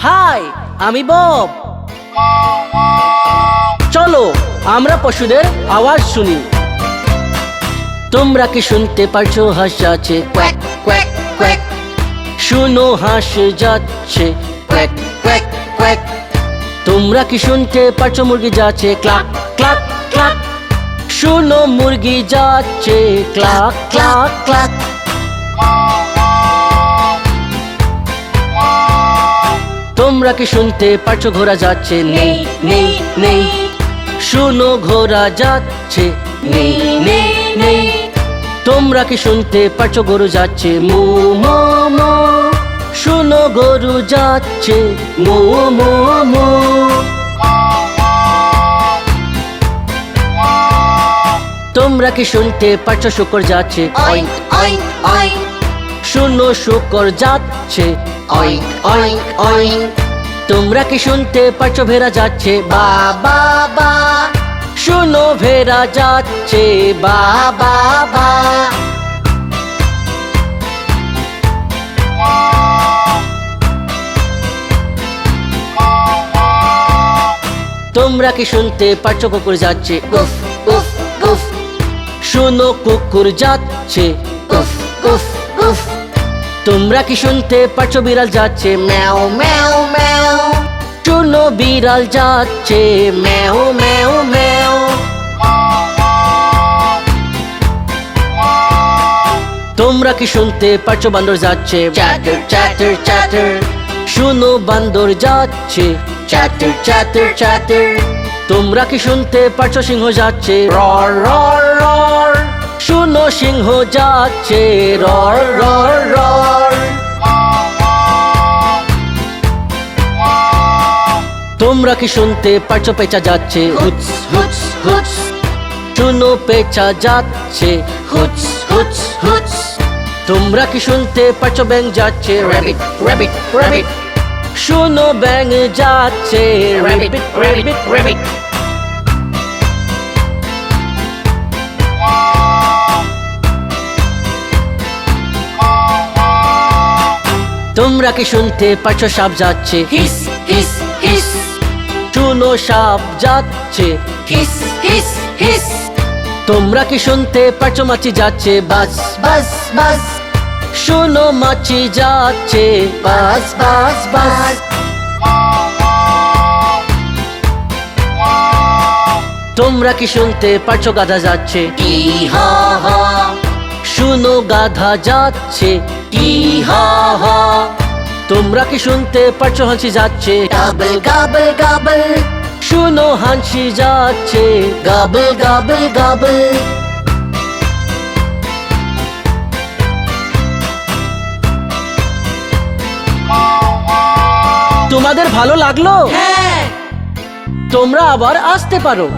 High আমি Bob. চলো আমরা পশুদের আওয়াজ শুনি। তোমরা কি শুনতে পারছ হাঁস যাচ্ছে কোয়াক কোয়াক কোয়াক। শুনো হাঁস যাচ্ছে। Quack quack quack. তোমরা কি শুনতে পারছ মুরগি যাচ্ছে? Cluck cluck cluck. শুনো মুরগি যাচ্ছে। Cluck cluck cluck. তোমরা কি শুনতে পারছ ঘোড়া যাচ্ছে? নেই নেই নেই। শুনো ঘোড়া যাচ্ছে। নেই নেই নেই। তোমরা কি শুনতে পারছ গরু যাচ্ছে? মু মো মো। শুনো গরু যাচ্ছে। মু মু মু। তোমরা কি শুনতে পারছ শুকর যাচ্ছে? অইন্ট অইন্ট অইন্ট শুনো শুকর যাচ্ছে। অইন্ট অইন্ট অইন্ট তোমরা কি শুনতে পারছ ভেড়া যাচ্ছে? বা বা বা। শুনো ভেড়া যাচ্ছে, বা বা বা। তোমরা কি শুনতে পারছ কুকুর যাচ্ছে? উফ উফ উফ। শুনো কুকুর যাচ্ছে। উফ উফ। তোমরা কি শুনতে পারছ বিড়াল যাচ্ছে? ম্যাও ম্যাও ম্যাও। শুনো বিড়াল যাচ্ছে। ম্যাও ম্যাও ম্যাও। তোমরা কি শুনতে পারছ বান্দর যাচ্ছে? চ্যাটার চ্যাটার চ্যাটার শুনো বান্দর যাচ্ছে। চ্যাটার চ্যাটার চ্যাটার তোমরা কি শুনতে পারছ সিংহ যাচ্ছে? রর রর রর শুনো সিংহ যাচ্ছে, রর রর রর। তোমরা কি শুনতে পারছ, পেঁচা যাচ্ছে হুচ হুচ হুচ শুনো, পেঁচা যাচ্ছে হুচ হুচ হুচ তোমরা কি শুনতে পারছ ব্যাং যাচ্ছে র্যাবিট র্যাবিট র্যাবিট শুনো ব্যাং যাচ্ছে র্যাবিট র্যাবিট র্যাবিট তোমরা কি শুনতে পারছ সাপ যাচ্ছে। হিস হিস হিস। শুনো সাপ যাচ্ছে। হিস হিস হিস। তোমরা কি শুনতে পারছ মাছি যাচ্ছে। বাস বাস বাস। শুনো মাছি যাচ্ছে। বাস বাস বাস। তোমরা কি শুনতে পারছ গাধা যাচ্ছে। ই হা হা শুনো গাধা যাচ্ছে। ই হা হা? তোমরা কি শুনতে পারছ হাসি যাচ্ছে? গাবল গাবল গাবল। শুনো হাসি যাচ্ছে। গাবল গাবল গাবল। তোমাদের ভালো লাগল? হ্যাঁ। তোমরা আবার আসতে পারো।